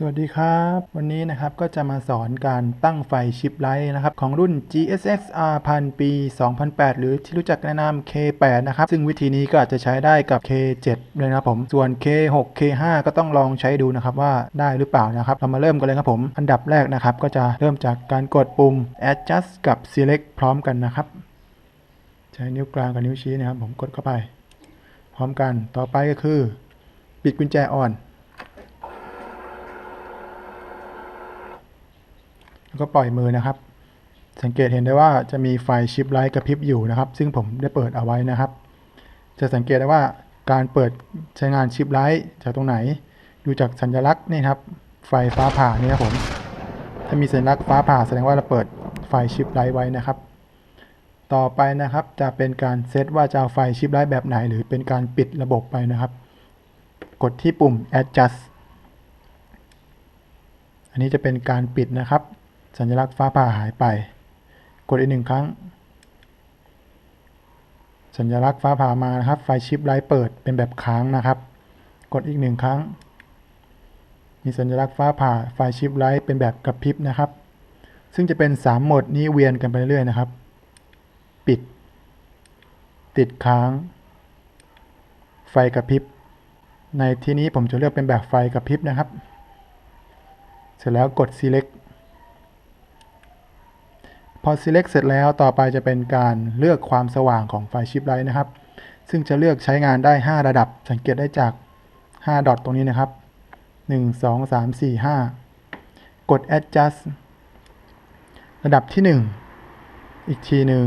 สวัสดีครับ วันนี้นะครับก็จะมาสอนการตั้งไฟชิปไลท์นะครับของรุ่น GSX R 1 0 0ปี 2008 หรือที่รู้จักในนาม K8 นะครับ ซึ่งวิธีนี้ก็อาจจะใช้ได้กับ K7 เลยนะผม ส่วน K6 K5 ก็ต้องลองใช้ดูนะครับว่าได้หรือเปล่านะครับ เรามาเริ่มกันเลยครับผม อันดับแรกนะครับ ก็จะเริ่มจากการกดปุ่ม adjust กับ select พร้อมกันนะครับ ใช้นิ้วกลางกับนิ้วชี้นะครับผมกดเข้าไป พร้อมกันต่อไปก็คือ ปิดกุญแจอ่อน แล้วก็ปล่อยมือนะครับ สังเกตเห็นได้ว่าจะมีไฟชิปไลท์กระพริบอยู่นะครับ ซึ่งผมได้เปิดเอาไว้นะครับ จะสังเกตได้ว่าการเปิดใช้งานชิปไลท์จากตรงไหน ดูจากสัญลักษณ์นี่ครับ ไฟฟ้าผ่านี่ครับผมถ้ามีสัญลักษณ์ฟ้าผ่าแสดงว่าเราเปิดไฟชิปไลท์ไว้นะครับ ต่อไปนะครับจะเป็นการเซตว่าจะเอาไฟชิปไลท์แบบไหน หรือเป็นการปิดระบบไปนะครับ กดที่ปุ่ม adjust อันนี้จะเป็นการปิดนะครับ สัญลักษณ์ฟ้าผ่าหายไป กดอีกหนึ่งครั้ง สัญลักษณ์ฟ้าผ่ามานะครับ ไฟชิปไลท์เปิดเป็นแบบค้างนะครับ กดอีกหนึ่งครั้ง มีสัญลักษณ์ฟ้าผ่าไฟชิปไลท์เป็นแบบกระพริบนะครับ ซึ่งจะเป็น 3 โหมดนี้เวียนกันไปเรื่อยๆนะครับ ปิด ติดค้าง ไฟกระพริบ ในที่นี้ผมจะเลือกเป็นแบบไฟกระพริบนะครับ เสร็จแล้วกด select อ select เสร็จแล้วต่อไปจะเป็นการเลือกความสว่างของไฟชิปไลท์นะครับ ซึ่งจะเลือกใช้งานได้ 5 ระดับ สังเกตได้จาก 5 ดอทตรงนี้นะครับ 1 2 3 4 5 กด adjust ระดับที่ 1 อีกทีหนึ่ง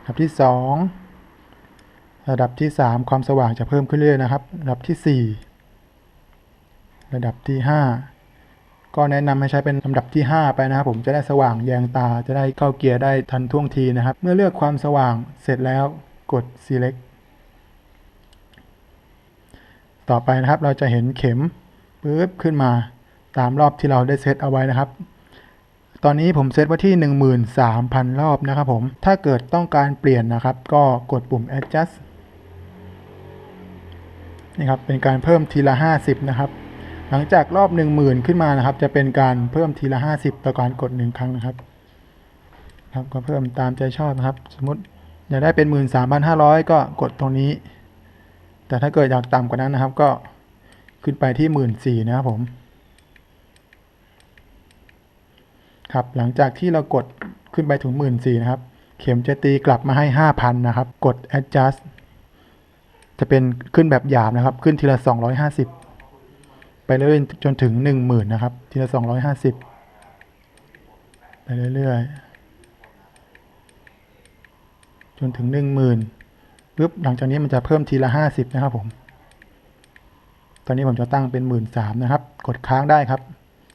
ระดับที่ 2 ระดับที่ 3 ความสว่างจะเพิ่มขึ้นเรื่อยๆนะครับ ระดับที่ 4 ระดับที่ 5 ก็แนะนำให้ใช้เป็นลำดับที่ 5 ไปนะครับผมจะได้สว่างแยงตาจะได้เข้าเกียร์ได้ทันท่วงทีนะครับ เมื่อเลือกความสว่างเสร็จแล้วกด select ต่อไปนะครับเราจะเห็นเข็มปึ๊บขึ้นมาตามรอบที่เราได้เซตเอาไว้นะครับ ตอนนี้ผมเซตไว้ที่ 13,000 รอบนะครับผม ถ้าเกิดต้องการเปลี่ยนนะครับ ก็กดปุ่ม adjust นี่ครับ เป็นการเพิ่มทีละ 50 นะครับ หลังจากรอบ 10,000 ขึ้นมานะครับ จะเป็นการเพิ่มทีละ 50 ต่อการกด 1 ครั้งนะครับครับก็เพิ่มตามใจชอบนะครับ สมมติอยากได้เป็น 13,500 ก็กดตรงนี้ แต่ถ้าเกิดอยากต่ำกว่านั้นนะครับ ก็ขึ้นไปที่ 14,000นะครับผมครับหลังจากที่เรากดขึ้นไปถึง 14,000นะครับ เข็มจะตีกลับมาให้ 5,000 นะครับ กด adjust จะเป็นขึ้นแบบหยาบนะครับ ขึ้นทีละ 250 ไปเรื่อยจนถึง 10,000นะครับ ทีละ 250 ไปเรื่อยๆ จนถึง 10,000ปุ๊บหลังจากนี้มันจะเพิ่มทีละ 50 นะครับผม ตอนนี้ผมจะตั้งเป็น 13,000นะครับ กดค้างได้ครับ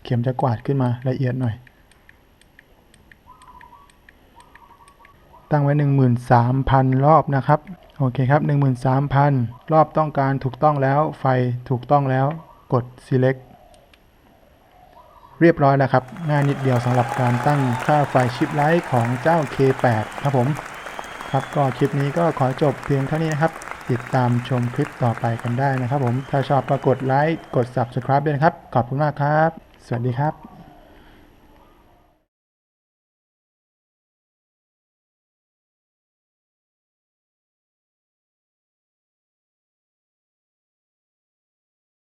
เข็มจะกวาดขึ้นมาละเอียดหน่อย ตั้งไว้ 13,000 รอบนะครับโอเคครับ 13,000 รอบต้องการถูกต้องแล้ว ไฟถูกต้องแล้ว กด select เรียบร้อยแล้วครับ ง่ายนิดเดียวสำหรับการตั้งค่าไฟชิปไลท์ของเจ้า K8 ครับผม ครับก็คลิปนี้ก็ขอจบเพียงเท่านี้นะครับ ติดตามชมคลิปต่อไปกันได้นะครับผม ถ้าชอบก็กดไลค์ กด subscribe ด้วยนะครับ ขอบคุณมากครับ สวัสดีครับ